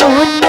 মন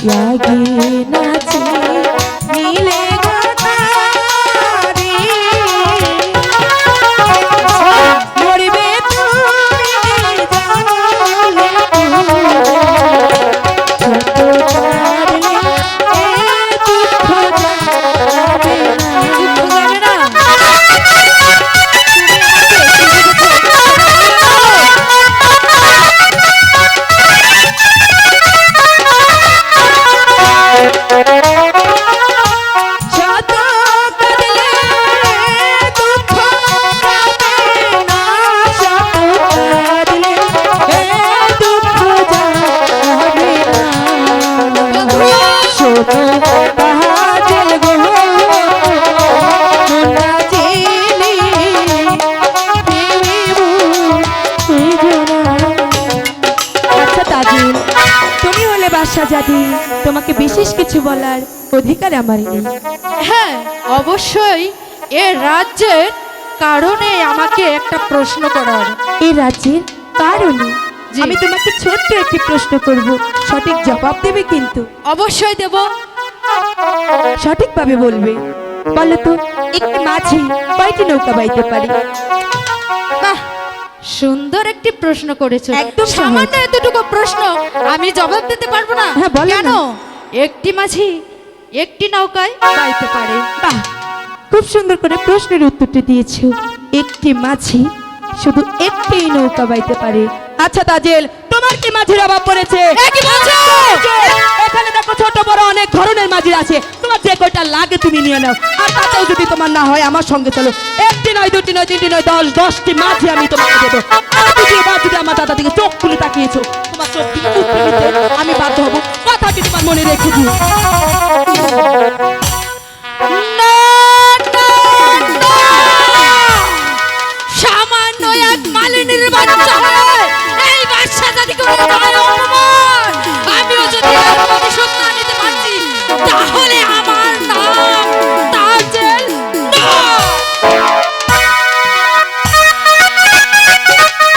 লাগে তুমি হলে বাসা যাদি তোমাকে বিশেষ কিছু বলার অধিকার আমার নেই। হ্যাঁ অবশ্যই এ রাজ্যের কারণে আমাকে একটা প্রশ্ন করার। এই রাজ্যের কারণে। আমি তোমাকে ছোট্ট একটি প্রশ্ন করব। সঠিক জবাব দেবে কিন্তু? অবশ্যই দেব। সঠিকভাবে বলবে। বলো তো একটি মাঝি কয়টি নৌকা বাইতে পারে? সুন্দর একটি প্রশ্ন করেছ একদম সামান্য এতটুকু প্রশ্ন আমি জবাব দিতে পারব না। হ্যাঁ, বলো কেন? একটি মাঝি একটি নৌকায় বাইতে পারে। বাহ! খুব সুন্দর করে প্রশ্নের উত্তরটি দিয়েছ। একটি মাঝি শুধু একটি নৌকা বাইতে পারে। আচ্ছা তাজেল তোমার কি মাঝির অভাব পড়েছে? এখানে দেখো ছোট বড় অনেক ধরনের মাঝি আছে। তোমার যে কয়টা লাগে তুমি নিয়ে নাও। আর তাতেও যদি তোমার না হয়, আমার সঙ্গে চলো। একটি নয়, দুটি নয়, তিনটি নয়, দশ, দশটি মাঝে আমি তোমাকে দেবো। যদি আমার দাদা দিকে চোখ খুলে তাকিয়েছো, তোমার চোখ আমি বাধ্য হব। কথাটি তোমার মনে রেখে দিও।